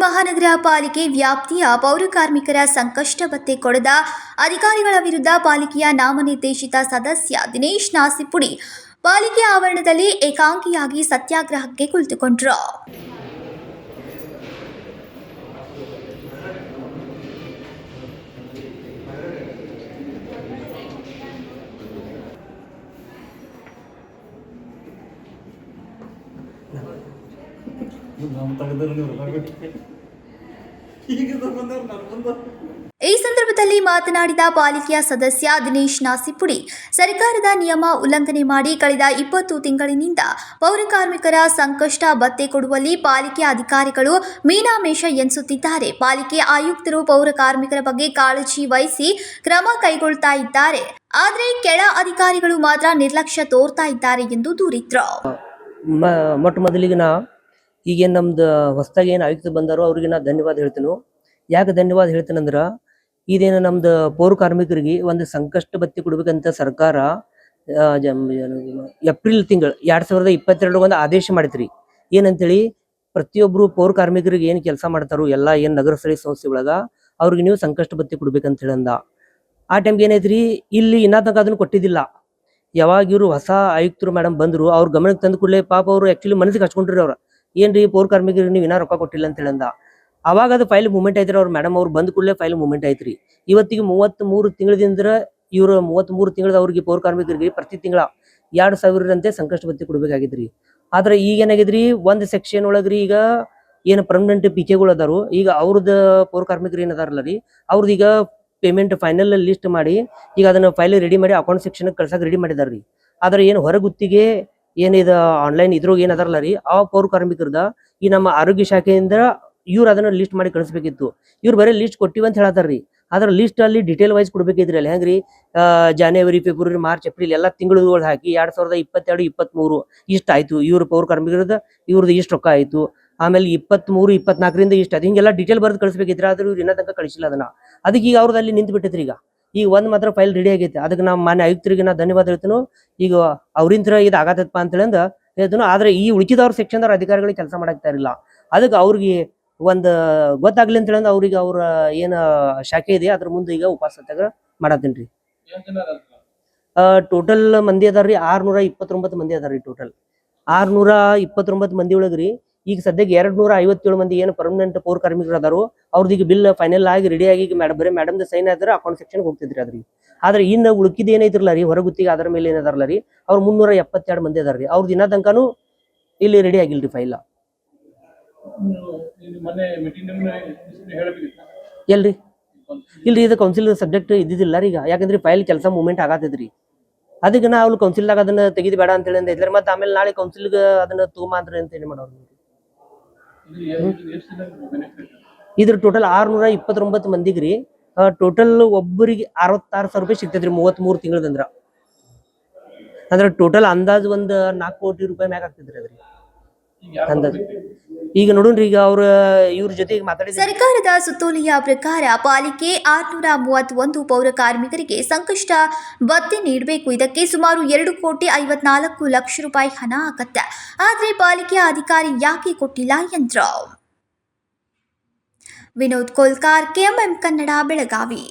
ಮಹಾನಗರ ಪಾಲಿಕೆ ವ್ಯಾಪ್ತಿಯ ಪೌರ ಕಾರ್ಮಿಕರ ಸಂಕಷ್ಟ ಭತ್ತೆ ಕೊಡದ ಅಧಿಕಾರಿಗಳ ವಿರುದ್ಧ ಪಾಲಿಕೆಯ ನಾಮನಿರ್ದೇಶಿತ ಸದಸ್ಯ ದಿನೇಶ್ ನಾಸಿಪುಡಿ ಪಾಲಿಕೆ ಆವರಣದಲ್ಲಿ ಏಕಾಂಗಿಯಾಗಿ ಸತ್ಯಾಗ್ರಹಕ್ಕೆ ಕುಳಿತುಕೊಂಡರು. ನಮ್ಮ ತೆಗೆದ್ರೆ ಈಗ ಈ ಸಂದರ್ಭದಲ್ಲಿ ಮಾತನಾಡಿದ ಪಾಲಿಕೆಯ ಸದಸ್ಯ ದಿನೇಶ್ ನಾಸಿಪುಡಿ ಸರ್ಕಾರದ ನಿಯಮ ಉಲ್ಲಂಘನೆ ಮಾಡಿ ಕಳೆದ ಇಪ್ಪತ್ತು ತಿಂಗಳಿನಿಂದ ಪೌರಕಾರ್ಮಿಕರ ಸಂಕಷ್ಟ ಭತ್ತೆ ಕೊಡುವಲ್ಲಿ ಪಾಲಿಕೆ ಅಧಿಕಾರಿಗಳು ಮೀನಾಮೇಷ ಎನಿಸುತ್ತಿದ್ದಾರೆ. ಪಾಲಿಕೆ ಆಯುಕ್ತರು ಪೌರಕಾರ್ಮಿಕರ ಬಗ್ಗೆ ಕಾಳಜಿ ವಹಿಸಿ ಕ್ರಮ ಕೈಗೊಳ್ತಾ ಇದ್ದಾರೆ. ಆದರೆ ಕೆಳ ಅಧಿಕಾರಿಗಳು ಮಾತ್ರ ನಿರ್ಲಕ್ಷ್ಯ ತೋರ್ತಾ ಇದ್ದಾರೆ ಎಂದು ದೂರಿದ್ರು. ಮೊಟ್ಟ ಮೊದಲಿಗೆ ನಾ ಈಗೇನು ನಮ್ದು ಹೊಸದಾಗಿ ಏನು ಆಯುಕ್ತ ಬಂದಾರೋ ಅವ್ರಿಗೆ ನಾ ಧನ್ಯವಾದ ಹೇಳ್ತೀನಿ. ಯಾಕೆ ಧನ್ಯವಾದ ಹೇಳ್ತೀನಂದ್ರೆ, ಇದೇನು ನಮ್ದು ಪೌರ ಕಾರ್ಮಿಕರಿಗೆ ಒಂದು ಸಂಕಷ್ಟ ಬತ್ತಿ ಕೊಡ್ಬೇಕಂತ ಸರ್ಕಾರ ಏಪ್ರಿಲ್ ತಿಂಗಳು ಎರಡ್ ಸಾವಿರದ ಇಪ್ಪತ್ತೆರಡು ಒಂದು ಆದೇಶ ಮಾಡಿತ್ರಿ. ಏನಂತೇಳಿ, ಪ್ರತಿಯೊಬ್ರು ಪೌರ ಕಾರ್ಮಿಕರಿಗೆ ಏನು ಕೆಲಸ ಮಾಡ್ತಾರೋ ಎಲ್ಲ ಏನು ನಗರ ಸ್ಥಳೀಯ ಸಂಸ್ಥೆ ಒಳಗ ಅವ್ರಿಗೆ ನೀವು ಸಂಕಷ್ಟ ಬತ್ತಿ ಕೊಡ್ಬೇಕಂತ ಹೇಳಂದ. ಆ ಟೈಮ್ಗೆ ಏನೈತ್ರಿ, ಇಲ್ಲಿ ಇನ್ನ ತನಕ ಅದನ್ನು ಕೊಟ್ಟಿದ್ದಿಲ್ಲ. ಯಾವಾಗ ಇವರು ಹೊಸ ಆಯುಕ್ತರು ಮೇಡಮ್ ಬಂದ್ರು, ಅವ್ರ ಗಮನಕ್ಕೆ ತಂದು ಕೂಡಲೇ ಪಾಪ ಅವರು ಆಕ್ಚುಲಿ ಮನಸ್ಸಿಗೆ ಹಚ್ಕೊಂಡ್ರಿ ಅವ್ರ. ಏನ್ರಿ ಪೌರ್ ಕಾರ್ಮಿಕರಿಗೆ ನೀವು ರೊಕ್ಕ ಕೊಟ್ಟಿಲ್ಲ ಅಂತ ಹೇಳಂದ. ಅವಾಗ ಅದು ಫೈಲ್ ಮೂವ್ಮೆಂಟ್ ಐತ್ರಿ ಅವ್ರ ಮೇಡಮ್ ಅವ್ರು ಬಂದ ಕೂಡಲೇ ಫೈಲ್ ಮೂವ್ಮೆಂಟ್ ಐತ್ರಿ ಇವತ್ತಿಗೆ ಮೂವತ್ತ್ ಮೂರು ತಿಂಗಳದಿಂದ ಇವರು ಮೂವತ್ತ್ ಮೂರು ತಿಂಗಳದ ಅವ್ರಿಗೆ ಪೌರ ಕಾರ್ಮಿಕರಿಗೆ ಪ್ರತಿ ತಿಂಗಳ ಎರಡ್ ಸಾವಿರದಂತೆ ಸಂಕಷ್ಟ ಬತ್ತಿ ಕೊಡಬೇಕಾಗಿದ್ರಿ ಆದ್ರೆ ಈಗ ಏನಾಗಿದ್ರಿ, ಒಂದ್ ಸೆಕ್ಷನ್ ಒಳಗ್ರಿ ಈಗ ಏನು ಪರ್ಮನೆಂಟ್ ಪಿಕೆಗಳು ಅದಾರು ಈಗ ಅವ್ರದ ಪೌರ ಕಾರ್ಮಿಕರು ಏನದಾರಲ್ಲ ರೀ ಅವ್ರದ್ದು ಈಗ ಪೇಮೆಂಟ್ ಫೈನಲ್ ಲಿಸ್ಟ್ ಮಾಡಿ, ಈಗ ಅದನ್ನ ಫೈಲ್ ರೆಡಿ ಮಾಡಿ ಅಕೌಂಟ್ ಸೆಕ್ಷನ್ ಕಳ್ಸಕ್ ರೆಡಿ ಮಾಡಿದಾರ್ರಿ. ಆದ್ರೆ ಏನು ಹೊರಗುತ್ತಿಗೆ ಏನಿದ ಆನ್ಲೈನ್ ಇದ್ರೂ ಏನ್ ಅದಾರಲ್ಲ ರೀ, ಆ ಪೌರ ಕಾರ್ಮಿಕರದ ಈ ನಮ್ಮ ಆರೋಗ್ಯ ಶಾಖೆಯಿಂದ ಇವ್ರು ಅದನ್ನ ಲಿಸ್ಟ್ ಮಾಡಿ ಕಳಿಸ್ಬೇಕಿತ್ತು. ಇವ್ರು ಬರೀ ಲಿಸ್ಟ್ ಕೊಟ್ಟಿವಿ ಅಂತ ಹೇಳತ್ತಾರ್ರಿ ಅದ್ರ ಲಿಸ್ಟ್ ಅಲ್ಲಿ ಡಿಟೇಲ್ ವೈಸ್ ಕೊಡ್ಬೇಕಿದ್ರಿ ಅಲ್ಲಿ. ಹೆಂಗ್ರಿ? ಜಾನ್ವರಿ ಫೆಬ್ರವರಿ ಮಾರ್ಚ್ ಏಪ್ರಿಲ್ ಎಲ್ಲ ತಿಂಗಳುಗಳು ಹಾಕಿ ಎರಡ್ ಸಾವಿರದ ಇಪ್ಪತ್ತೆರಡು, ಇಪ್ಪತ್ಮೂರು ಇಷ್ಟ ಆಯ್ತು ಇವ್ರ ಪೌರ ಕಾರ್ಮಿಕರದ ಇವ್ರದ್ದು ಇಷ್ಟು ರೊಕ್ಕ ಆಯ್ತು. ಆಮೇಲೆ ಇಪ್ಪತ್ಮೂರು, ಇಪ್ಪತ್ನಾಲ್ಕರಿಂದ ಇಷ್ಟ ಅದು ಹಿಂಗೆಲ್ಲ ಡಿಟೇಲ್ ಬರೆದು ಕಳಿಸ್ಬೇಕಿದ್ರೆ ಆದ್ರೂ ಇವ್ರು ಇನ್ನ ತನಕ ಕಳಿಸಿಲ್ಲ ಅದನ್ನ. ಅದಕ್ಕೆ ಈಗ ಅವ್ರದ್ದು ಅಲ್ಲಿ ನಿಂತು ಬಿಟ್ಟಿದ್ರಿ ಈಗ. ಈಗ ಒಂದ್ ಮಾತ್ರ ಫೈಲ್ ರೆಡಿ ಆಗೈತೆ. ಅದಕ್ಕೆ ನಾ ಮಾನ್ಯ ಆಯುಕ್ತರಿಗೆ ನಾ ಧನ್ಯವಾದ ಹೇಳ್ತೀನಿ. ಈಗ ಅವ್ರಿಂದ ಇದು ಆಗತ್ತಪ್ಪ ಅಂತ ಹೇಳಂದ ಹೇಳ್ತೀನಿ. ಆದ್ರೆ ಈ ಉಳಿಕಿದವ್ರ ಸೆಕ್ಷನ್ದವ್ರ ಅಧಿಕಾರಿಗಳಿಗೆ ಕೆಲಸ ಮಾಡಾಕ್ತಾ ಇರಲಿಲ್ಲ ಅದಕ್ಕೆ ಅವ್ರಿಗೆ ಒಂದು ಗೊತ್ತಾಗ್ಲಿ ಅಂತ ಹೇಳಿ ಅವ್ರಿಗೆ ಅವ್ರ ಏನ ಶಾಖೆ ಇದೆ. ಅದ್ರ ಮುಂದೆ ಈಗ ಉಪವಾಸ ಸತ್ಯಾಗ್ರಹ ಆ ಟೋಟಲ್ ಮಂದಿ ಅದಾರ್ರಿ. ಆರ್ನೂರ ಇಪ್ಪತ್ತೊಂಬತ್ತು ಮಂದಿ ಅದಾರ್ರಿ ಟೋಟಲ್ ಆರ್ನೂರ ಇಪ್ಪತ್ತೊಂಬತ್ತು ಮಂದಿ ಒಳಗ್ರಿ ಈಗ ಸದ್ಯಕ್ಕೆ ಎರಡ್ ನೂರ ಐವತ್ತೇಳು ಮಂದಿ ಏನು ಪರ್ಮನೆಂಟ್ ಪೌರ ಕಾರ್ಮಿಕರು ಅದಾರು ಅವ್ರದ್ದು ಈಗ ಬಿಲ್ ಫೈನಲ್ ಆಗಿ ರೆಡಿ ಆಗಿ ಮೇಡಮ್ ಬರೀ ಮೇಡಮ್ ಸೈನ್ ಆದ್ರೆ ಅಕೌಂಟ್ ಸೆಕ್ಷನ್ ಹೋಗ್ತಿದ್ರಿ ಅದ್ರಿ ಆದ್ರೆ ಇನ್ನು ಉಳುಕಿದ ಏನೈತಿರಲ್ಲ ರೀ, ಹೊರಗುತ್ತಿಗೆ ಅದ್ರ ಮೇಲೆ ಏನದಾರಲ್ಲ ರೀ, ಅವ್ರು ಮುನ್ನೂರ ಎಪ್ಪತ್ತೆರಡು ಮಂದಿ ಅದಾರ್ರಿ ಅವ್ರ ದಿನ ತನಕನು ಇಲ್ಲಿ ರೆಡಿ ಆಗಿಲ್ರಿ ಫೈಲ್ ಎಲ್ರಿ? ಇಲ್ರಿ, ಇದು ಕೌನ್ಸಿಲ್ ಸಬ್ಜೆಕ್ಟ್ ಇದ್ದಿದ್ದಿಲ್ಲ ರೀ ಈಗ. ಯಾಕಂದ್ರೆ ಫೈಲ್ ಕೆಲಸ ಮೂವ್ಮೆಂಟ್ ಆಗತ್ತೈತ್ರಿ. ಅದಕ್ಕೆ ನಾ ಅವ್ರು ಕೌನ್ಸಿಲ್ದಾಗ ಅದನ್ನ ತೆಗಿದ್ ಬೇಡ ಅಂತ ಹೇಳಿ ಮತ್ತೆ ಆಮೇಲೆ ನಾಳೆ ಕೌನ್ಸಿಲ್ಗೆ ಅದನ್ನ ತಗೊಂಬ ಅಂದ್ರಿ ಅಂತ ಹೇಳಿ ಮಾಡೋರು ಇದು ಎಷ್ಟು ದಿನ ಬೆನಿಫಿಟ್ ಇದ್ರ ಟೋಟಲ್ ಆರ್ನೂರ ಇಪ್ಪತ್ತೊಂಬತ್ತು ಮಂದಿಗೆ ರೀ ಟೋಟಲ್ ಒಬ್ಬರಿಗೆ ಅರವತ್ತಾರು ಸಾವಿರ ರೂಪಾಯಿ ಸಿಗ್ತೈತ್ರಿ ಮೂವತ್ತ್ ಮೂರು ತಿಂಗಳದಂದ್ರ. ಅಂದ್ರೆ ಟೋಟಲ್ ಅಂದಾಜ್ ಒಂದ್ ನಾಲ್ಕು ಕೋಟಿ ರೂಪಾಯಿ ಮ್ಯಾಗ ಆಗ್ತದ್ರಿ ಅದ್ರಿ. ಈಗ ನೋಡೋಣ ರೀ ಈಗ ನೋಡೋಣ್ರಿ ಈಗ ಅವ್ರ ಇವ್ರ ಜೊತೆಗೆ ಮಾತಾಡಿ ಸರ್ಕಾರದ ಸುತ್ತೋಲೆಯ ಪ್ರಕಾರ ಪಾಲಿಕೆ ಆರ್ನೂರ ಮೂವತ್ತೊಂದು ಪೌರ ಕಾರ್ಮಿಕರಿಗೆ ಸಂಕಷ್ಟ ಭತ್ಯೆ ನೀಡಬೇಕು. ಇದಕ್ಕೆ ಸುಮಾರು ಎರಡು ಕೋಟಿ ಐವತ್ನಾಲ್ಕು ಲಕ್ಷ ರೂಪಾಯಿ ಹಣ ಆಗತ್ತೆ. ಆದರೆ ಪಾಲಿಕೆ ಅಧಿಕಾರಿ ಯಾಕೆ ಕೊಟ್ಟಿಲ್ಲ ಎಂದ್ರು ವಿನೋದ್ ಕೋಲ್ಕಾರ್ ಕೆಎಂಎಂ ಕನ್ನಡ ಬೆಳಗಾವಿ.